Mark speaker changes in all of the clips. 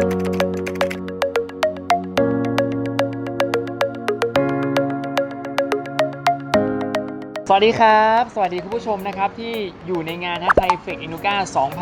Speaker 1: สวัสดีครับ สวัสดีคุณผู้ชมนะครับที่อยู่ในงานไทเฟกอินูกา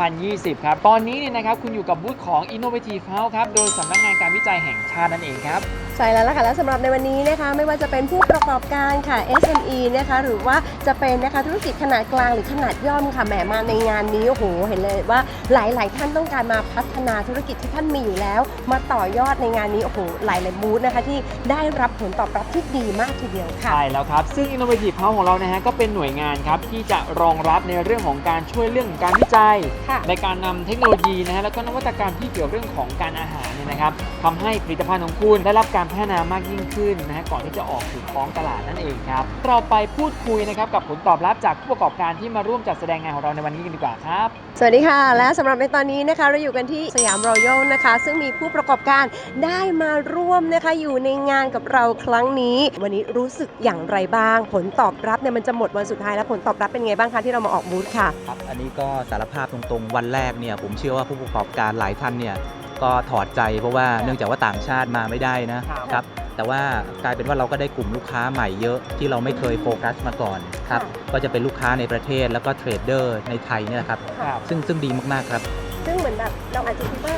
Speaker 1: 2020 ครับ ตอนนี้เนี่ยนะครับคุณอยู่กับบูธของ Innovative House ครับ โดยสำนักงานการวิจัยแห่งชาตินั่นเองครับ
Speaker 2: ใช่แล้วล่ะค่ะและสำหรับในวันนี้นะคะไม่ว่าจะเป็นผู้ประกอบการค่ะ SME นะคะหรือว่าจะเป็นนะคะธุรกิจขนาดกลางหรือขนาดย่อมค่ะแหมมาในงานนี้โอ้โหเห็นเลยว่าหลาย ๆ ท่านต้องการมาพัฒนาธุรกิจที่ท่านมีอยู่แล้ว มาต่อยอดในงานนี้โอ้โหหลายๆบูธนะคะที่ได้รับผลตอบรับที่ดีมากทีเดียวค่ะ
Speaker 1: ใช่แล้วครับ ซึ่ง Innovative House ของเรานะฮะก็เป็นหน่วยงานครับที่จะรองรับในเรื่องของการช่วยเรื่องของการวิจัย
Speaker 2: ค่ะ
Speaker 1: ในการนำเทคโนโลยีนะฮะแล้วก็นวัตกรรมที่เกี่ยวเรื่องของการอาหารเนี่ยนะครับทำให้ผลิตภัณฑ์ของคุณได้รับการพัฒนามากยิ่งขึ้นนะฮะก่อนที่จะออกสู่ท้องตลาดนั่นเองครับ เราไปพูดคุยนะครับกับผลตอบรับจากผู้ประกอบการที่มาร่วมจัดแสดงงานของเราในวันนี้กันดีกว่าครับ
Speaker 2: สวัสดีค่ะ และสำหรับในตอนนี้นะคะเราอยู่กันที่สยามรอยัลนะคะ ซึ่งมีผู้ประกอบการได้มาร่วมนะคะอยู่ในงานกับเราครั้งนี้ วันนี้รู้สึกอย่างไรบ้าง ผลตอบรับเนี่ยมันจะหมดวันสุดท้ายแล้วผลตอบรับเป็นไงบ้างคะที่เรามาออกบูธค่ะ
Speaker 3: ครับอันนี้ก็สารภาพตรงๆ วันแรกเนี่ยผมเชื่อว่าผู้ประกอบการหลายท่านเนี่ย ก็ถอดใจเพราะว่าเนื่องจากว่าต่างชาติมาไม่ได้นะครับครับ แต่ว่ากลายเป็นว่าเราก็ได้กลุ่มลูกค้าใหม่เยอะที่เราไม่เคยโฟกัสมาก่อนครับก็จะเป็นลูกค้าในประเทศแล้วก็เทรดเดอร์ในไทยเนี่ยแหละครับ
Speaker 1: ครับ
Speaker 3: ซึ่งซึ่งดีมากๆครับ
Speaker 2: ซึ่งเหมือนแบบเราอาจจะคิดว่า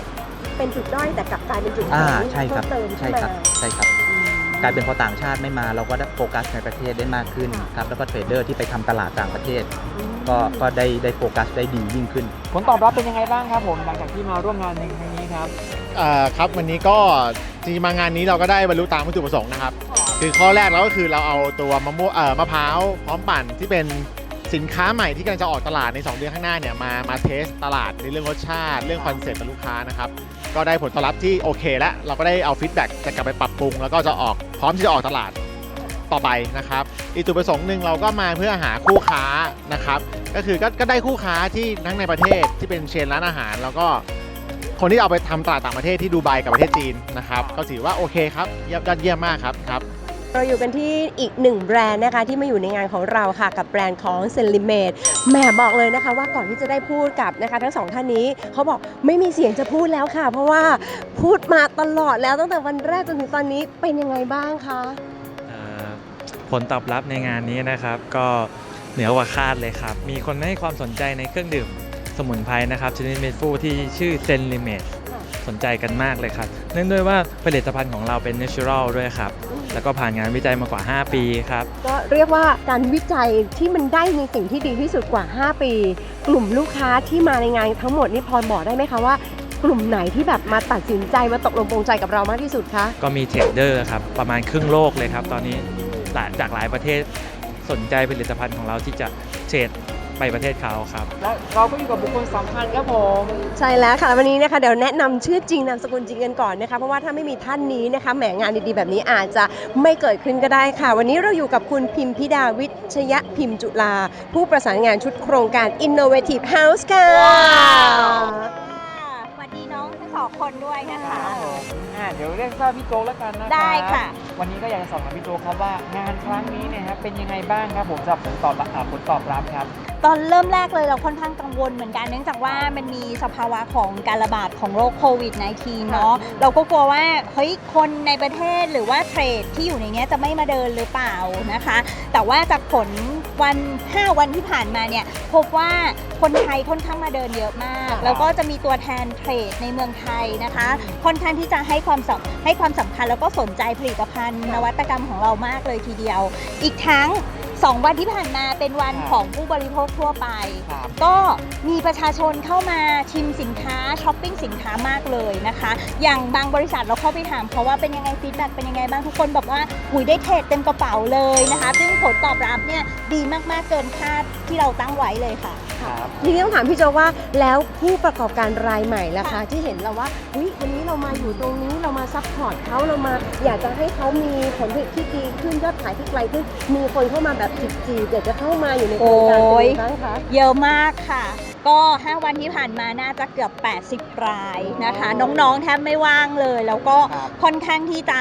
Speaker 2: เป็นจุดด้อยแต่กลับกลายเป็นจุด
Speaker 3: อ่า
Speaker 2: แข็ง
Speaker 3: ใช่ครับ
Speaker 2: เพิ่มเติม
Speaker 3: ใช่
Speaker 2: ขึ้น
Speaker 3: ครั
Speaker 2: มา
Speaker 3: บใช่ครับ กลายเป็นพอต่างชาติไม่มาเราก็ได้โฟกัสในประเทศได้มากขึ้นครับแล้วก็เทรดเดอร์ที่ไปทำตลาดต่างประเทศ ก็ก็ได้ได้โฟกัสได้ดียิ่งขึ้น
Speaker 1: ผลตอบรับเป็นยังไงบ้างครับผมหลังจากที่มาร่วมงานในครั้งนี้ครับ
Speaker 4: เอ่อครับวันนี้ก็จริงๆมางานนี้เราก็ได้บรรลุตามวัตถุประสงค์นะครับ คือข้อแรกเราก็คือเราเอาตัวมะม่วงเอ่อมะพร้าวพร้อมปั่นที่เป็น สินค้าใหม่ที่กำลังจะออกตลาดใน 2 เดือนข้างหน้าเนี่ยมามาเทสตลาดในเรื่องรสชาติ เรื่องคอนเซ็ปต์กับลูกค้านะครับก็ได้ผลตอบรับที่โอเคแล้วเราก็ได้เอาฟีดแบ็กจะกลับไปปรับปรุง แล้วก็จะออกพร้อมที่จะออกตลาดต่อไปนะครับอีกจุดประสงค์หนึ่งเราก็มาเพื่อหาคู่ค้านะครับก็คือก็ก็ได้คู่ค้าที่ทั้งในประเทศที่เป็นเชนร้านอาหาร แล้วก็คนที่เอาไปทำตลาดต่างประเทศที่ดูไบกับประเทศจีนนะครับก็ถือว่าโอเคครับเยี่ยมยอดเยี่ยมมากครับครับ
Speaker 2: เราอยู่กันที่อีกหนึ่งแบรนด์นะคะที่มาอยู่ในงานของเราค่ะกับแบรนด์ของเซนลิเมดแหมบอกเลยนะคะ ว่าก่อนที่จะได้พูดกับนะคะ ทั้งสองท่านนี้เขาบอกไม่มีเสียงจะพูดแล้วค่ะ เพราะว่าพูดมาตลอดแล้วตั้งแต่วันแรกจนถึงตอนนี้เป็นยังไงบ้างคะ
Speaker 5: เอ่อผลตอบรับในงานนี้นะครับ ก็เหนือกว่าคาดเลยครับ มีคนให้ความสนใจในเครื่องดื่มสมุนไพรนะครับชนิดเมฟูที่ชื่อเซนลิเมตสนใจกันมากเลยครับ เนื่องด้วยว่าผลิตภัณฑ์ของเราเป็น natural ด้วยครับ แล้วก็ผ่านงานวิจัยมากว่า 5 ปีครับ
Speaker 2: ก็เรียกว่าการวิจัยที่มันได้ในสิ่งที่ดีที่สุดกว่า 5 ปี กลุ่มลูกค้าที่มาในงานทั้งหมดนี่พอบอกได้ไหมคะว่ากลุ่มไหนที่แบบมาตัดสินใจมาตกลงปรงใจกับเรามากที่สุดคะ
Speaker 5: ก็มีเทรดเดอร์ครับ ประมาณครึ่งโลกเลยครับ ตอนนี้หลายจากหลายประเทศสนใจผลิตภัณฑ์ของเราที่จะเทรด ไปประเทศเขาครับ
Speaker 1: และเราก็อยู่กับบุคคลสำคัญครับผม
Speaker 2: ใช่แล้วค่ะวันนี้นะคะเดี๋ยวแนะนำชื่อจริงนามสกุลจริงกันก่อนนะคะ เพราะว่าถ้าไม่มีท่านนี้นะคะแหมงานดีๆแบบนี้อาจจะไม่เกิดขึ้นก็ได้ค่ะ วันนี้เราอยู่กับคุณพิมพิดาวิชยพิมพ์จุลา ผู้ประสานงานชุดโครงการ Innovative House ค่ะ
Speaker 6: สวัสดีน้องทั้งสองคนด้วยนะคะ
Speaker 1: อ่าเดี๋ยวเรียกทราบพี่โจ๊กแล้วกันนะครับ
Speaker 6: ได้ค่ะ
Speaker 1: วันนี้ก็อยากจะสอบถามพี่โจ๊กครับว่างานครั้งนี้เนี่ยครับเป็นยังไงบ้างครับผมสำหรับผลตอบรับอ่าผลตอบรับครับ
Speaker 6: ตอนเริ่มแรกเลยเราค่อนข้างกังวลเหมือนกันเนื่องจากว่ามันมีสภาวะของการระบาดของโรคโควิด -19 เนาะเราก็กลัวว่าเฮ้ยคนในประเทศหรือว่าเทรดที่อยู่ในเนี้ยจะไม่มาเดินหรือเปล่านะคะ แต่ว่าจากผลวัน 5 วันที่ผ่านมาเนี่ยพบว่าคนไทยค่อนข้างมาเดินเยอะมาก แล้วก็จะมีตัวแทนเทรดในเมืองไทยนะคะ ค่อนข้างที่จะให้ความสำให้ความสำคัญแล้วก็สนใจผลิตภัณฑ์นวัตกรรมของเรามากเลยทีเดียว อีกทั้ง 2วันที่ผ่านมาเป็นวัน
Speaker 1: ครับ
Speaker 6: ของผู้บริโภคทั่วไป
Speaker 1: ครับ
Speaker 6: ก็มีประชาชนเข้ามาชิมสินค้าช้อปปิ้งสินค้ามากเลยนะคะ อย่างบางบริษัทเราเข้าไปถามเขาว่าเป็นยังไงฟีดแบ็กเป็นยังไงบ้างทุกคนบอกว่าหุยได้เทรดเต็มกระเป๋าเลยนะคะ ซึ่งผลตอบรับเนี่ยดีมากๆเกินคาดที่เราตั้งไว้เลยค่ะ
Speaker 1: ครับ
Speaker 2: ทีนี้ต้องถามพี่โจว่าแล้วผู้ประกอบการรายใหม่ล่ะคะที่เห็นเราว่าเฮ้ยวันนี้เรามาอยู่ตรงนี้เรามาซัพพอร์ตเขาเรามาอยากจะให้เขามีผลผลิตที่ดีขึ้นยอดขายที่ไกลขึ้นมีคนเข้ามาแบบจีบๆอยากจะเข้ามาอยู่ในโครงการ
Speaker 6: โอ้
Speaker 2: เป็น
Speaker 6: ย
Speaker 2: ยังไงบ้างคะ
Speaker 6: เยอะมากค่ะ ก็ 5 วันที่ผ่านมาน่าจะเกือบ 80 รายนะคะ น้องๆแทบไม่ว่างเลย แล้วก็
Speaker 1: ครับ
Speaker 6: ค่อนข้างที่จะ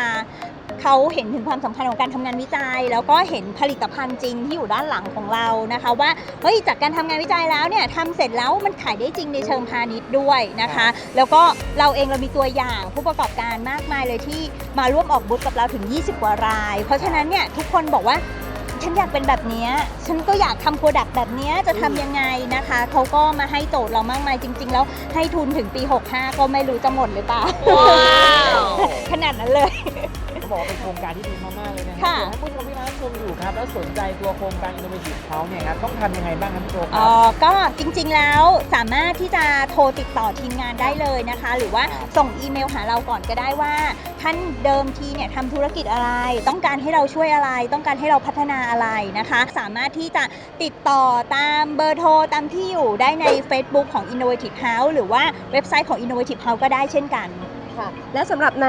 Speaker 6: เขาเห็นถึงความสำคัญของการทำงานวิจัย แล้วก็เห็นผลิตภัณฑ์จริงที่อยู่ด้านหลังของเรานะคะว่าเฮ้ยจากการทำงานวิจัยแล้วเนี่ยทำเสร็จแล้วมันขายได้จริงในเชิงพาณิชย์ด้วยนะคะ แล้วก็เราเองเรามีตัวอย่างผู้ประกอบการมากมายเลยที่มาร่วมออกบูธกับเราถึง 20 กว่าราย เพราะฉะนั้นเนี่ยทุกคนบอกว่าฉันอยากเป็นแบบเนี้ยฉันก็อยากทำโปรดักต์แบบเนี้ยจะทำยังไงนะคะ เขาก็มาให้โจทย์เรามากมายจริง ๆ แล้วให้ทุนถึงปี 65 ก็ไม่รู้จะหมดหรือเปล่า ขนาดนั้นเลย
Speaker 1: เขาบอกว่าเป็นโครงการที่ดีมากๆเลยนะครั
Speaker 6: ค่ะ
Speaker 1: ส่วนให้ผู้ชมที่ร้านชมอยู่ครับ แล้วสนใจตัวโครงการ Innovative House เนี่ยครับต้องทำยังไงบ้างครับพี่โจค
Speaker 6: อ๋
Speaker 1: รั
Speaker 6: อบก็จริงๆแล้วสามารถที่จะโทรติดต่อทีมงานได้เลยนะคะ หรือว่าส่งอีเมลหาเราก่อนก็ได้ว่า ท่านเดิมทีเนี่ยทำธุรกิจอะไร ต้องการให้เราช่วยอะไร ต้องการให้เราพัฒนาอะไรนะคะ สามารถที่จะติดต่อตามเบอร์โทรตามที่อยู่ได้ใน Facebook ของ Innovative House หรือว่าเว็บไซต์ของ Innovative House ก็ได้เช่นกัน
Speaker 2: ค่ะ และสำหรับใน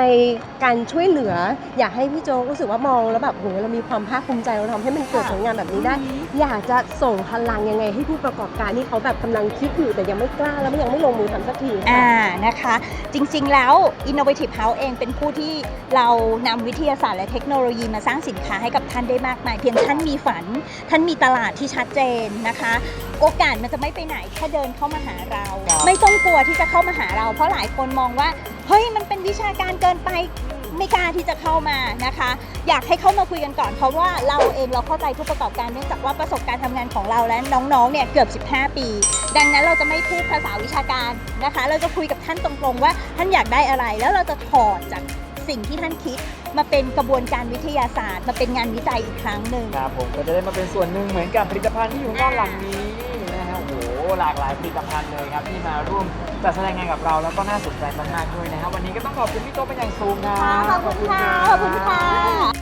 Speaker 2: การช่วยเหลือ อยากให้พี่โจรู้สึกว่ามองแล้วแบบโหเรามีความภาคภูมิใจเราทำให้มันเกิดผลงานแบบนี้ได้ อยากจะส่งพลังยังไงให้ผู้ประกอบการที่เขาแบบกำลังคิดอยู่แต่ยังไม่กล้าแล้วยังไม่ลงมือทำสักทีค่ะ
Speaker 6: อ่านะคะ จริงๆแล้ว Innovative House เองเป็นผู้ที่เรานำวิทยาศาสตร์และเทคโนโลยีมาสร้างสินค้าให้กับท่านได้มากมาย เพียงท่านมีฝัน ท่านมีตลาดที่ชัดเจนนะคะ โอกาสมันจะไม่ไปไหนถ้าเดินเข้ามาหาเรา
Speaker 1: ครับ
Speaker 6: ไม่ต้องกลัวที่จะเข้ามาหาเรา เพราะหลายคนมองว่า เฮ้ยมันเป็นวิชาการเกินไปไม่กล้าที่จะเข้ามานะคะ อยากให้เข้ามาคุยกันก่อน เพราะว่าเราเองเราเข้าใจผู้ประกอบการเนื่องจากว่าประสบการณ์ทำงานของเราและน้องๆเนี่ยเกือบ 15 ปี ดังนั้นเราจะไม่พูดภาษาวิชาการนะคะ เราจะคุยกับท่านตรงๆว่าท่านอยากได้อะไร แล้วเราจะถอดจากสิ่งที่ท่านคิดมาเป็นกระบวนการวิทยาศาสตร์ มาเป็นงานวิจัยอีกครั้งหนึ่ง
Speaker 1: ครับผมก็จะได้มาเป็นส่วนหนึ่งเหมือนกับผลิตภัณฑ์ที่อยู่ด้านหลังนี้นะฮะโอ้โห หลากหลายผลิตภัณฑ์เลยครับที่มาร่วมจัดแสดงงานกับเราแล้วก็น่าสนใจมากๆด้วยนะครับวันนี้ก็ต้องขอบคุณพี่โจเป็นอย่างสูงครับ
Speaker 6: ขอบคุณค่ะขอบคุณค่ะ